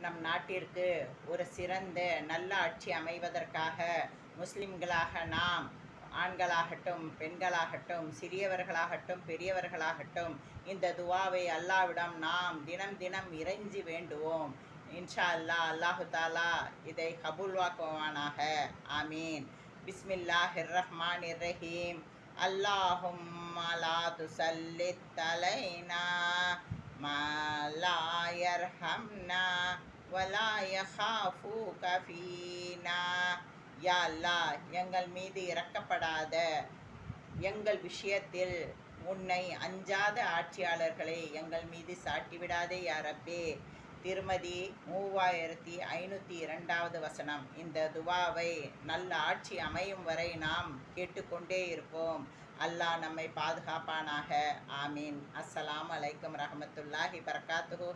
நம் நாட்டிற்கு ஒரு சிறந்த நல்ல ஆட்சி அமைவதற்காக முஸ்லிம்களாக நாம் ஆண்களாகட்டும் பெண்களாகட்டும் சிறியவர்களாகட்டும் பெரியவர்களாகட்டும் இந்த துவாவை அல்லாவிடம் நாம் தினம் தினம் இறைஞ்சி வேண்டுவோம். இன்ஷா அல்லாஹ் அல்லாஹு தாலா இதை கபூல்வாக்குவானாக ஆமீன். பிஸ்மில்லாஹிர் ரஹ்மானிர் ரஹீம். அல்லாஹும் லா துசல்லித் தலைனா வயர்ஹம்னா வலா யஹாஃபு கஃபீனா யா அல்லா எங்கள் மீது இறக்கப்படாத எங்கள் விஷயத்தில் உன்னை அஞ்சாத ஆட்சியாளர்களை எங்கள் மீது சாட்டிவிடாதே யாரப்பே திருமதி மூவாயிரத்தி ஐநூற்றி இரண்டாவது வசனம். இந்த துவாவை நல்ல ஆட்சி அமையும் வரை நாம் கேட்டுக்கொண்டே இருப்போம். அல்லாஹ் நம்மை பாதுகாப்பானாக. ஆமீன். அஸ்ஸலாம் அலைக்கும் ரஹமத்துல்லாஹி பரகாத்துஹூ